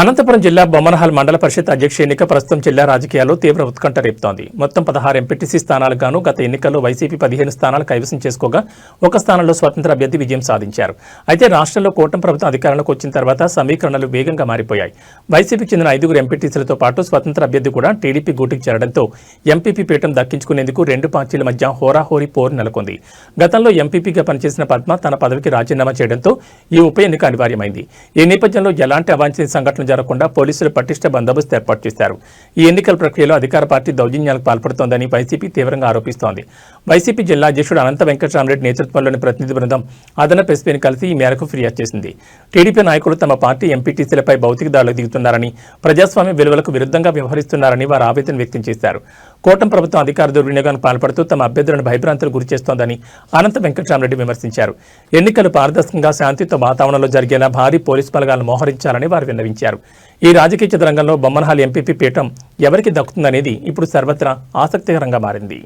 అనంతపురం జిల్లా బొమ్మనహాల్ మండల పరిషత్ అధ్యక్ష ఎన్నిక ప్రస్తుతం జిల్లా రాజకీయాల్లో తీవ్ర ఉత్కంఠ రేపుతోంది. మొత్తం పదహారు ఎంపీటీసీ స్థానాలకు గాను గత ఎన్నికల్లో వైసీపీ పదిహేను స్థానాలు కైవసం చేసుకోగా ఒక స్థానంలో స్వతంత్ర అభ్యర్థి విజయం సాధించారు. అయితే రాష్ట్రంలో కూటమి ప్రభుత్వం అధికారంలోకి వచ్చిన తర్వాత సమీకరణలు వేగంగా మారిపోయాయి. వైసీపీకి చెందిన ఐదుగురు ఎంపీటీసీలతో పాటు స్వతంత్ర అభ్యర్థి కూడా టీడీపీ గూటికి చేరడంతో ఎంపీపీ పీఠం దక్కించుకునేందుకు రెండు పార్టీల మధ్య హోరాహోరీ పోరు నెలకొంది. గతంలో ఎంపీపీగా పనిచేసిన పద్మ తన పదవికి రాజీనామా చేయడంతో ఈ ఉప ఎన్నిక అనివార్యమైంది. ఈ నేపథ్యంలో ఎలాంటి అవాంఛనీయ సంఘటనలు జరగకుండా పోలీసులు పటిష్ట బందోబస్తు ఏర్పాటు చేశారు. ఈ ఎన్నికల ప్రక్రియలో అధికార పార్టీ దౌర్జన్యాలకు పాల్పడుతోందని వైసీపీ తీవ్రంగా ఆరోపిస్తోంది. వైసీపీ జిల్లా అధ్యక్షుడు అనంత వెంకటరామరెడ్డి నేతృత్వంలోని ప్రతినిధి బృందం అదనపు ఎస్పీని కలిసి ఈ మేరకు ఫిర్యాదు చేసింది. టీడీపీ నాయకులు తమ పార్టీ ఎంపీటీసీలపై భౌతిక దాడులకు దిగుతున్నారని ప్రజాస్వామ్య విలువలకు విరుద్ధంగా వ్యవహరిస్తున్నారని వారు ఆవేదన వ్యక్తం చేశారు. కోటం ప్రభుత్వం అధికార దుర్వినియోగానికి పాల్పడుతూ తమ అభ్యర్థులను భయభ్రాంతులు గురి చేస్తోందని అనంత వెంకటరామరెడ్డి విమర్శించారు. ఎన్నికలు పారదర్శకంగా శాంతితో వాతావరణంలో జరిగేలా భారీ పోలీసు బలగాలను మోహరించాలని వారు విన్నవించారు. ఈ రాజకీయ చదరంగంలో బొమ్మనహాల్ ఎంపీపీ పీఠం ఎవరికి దక్కుతుందనేది ఇప్పుడు సర్వత్రా ఆసక్తికరంగా మారింది.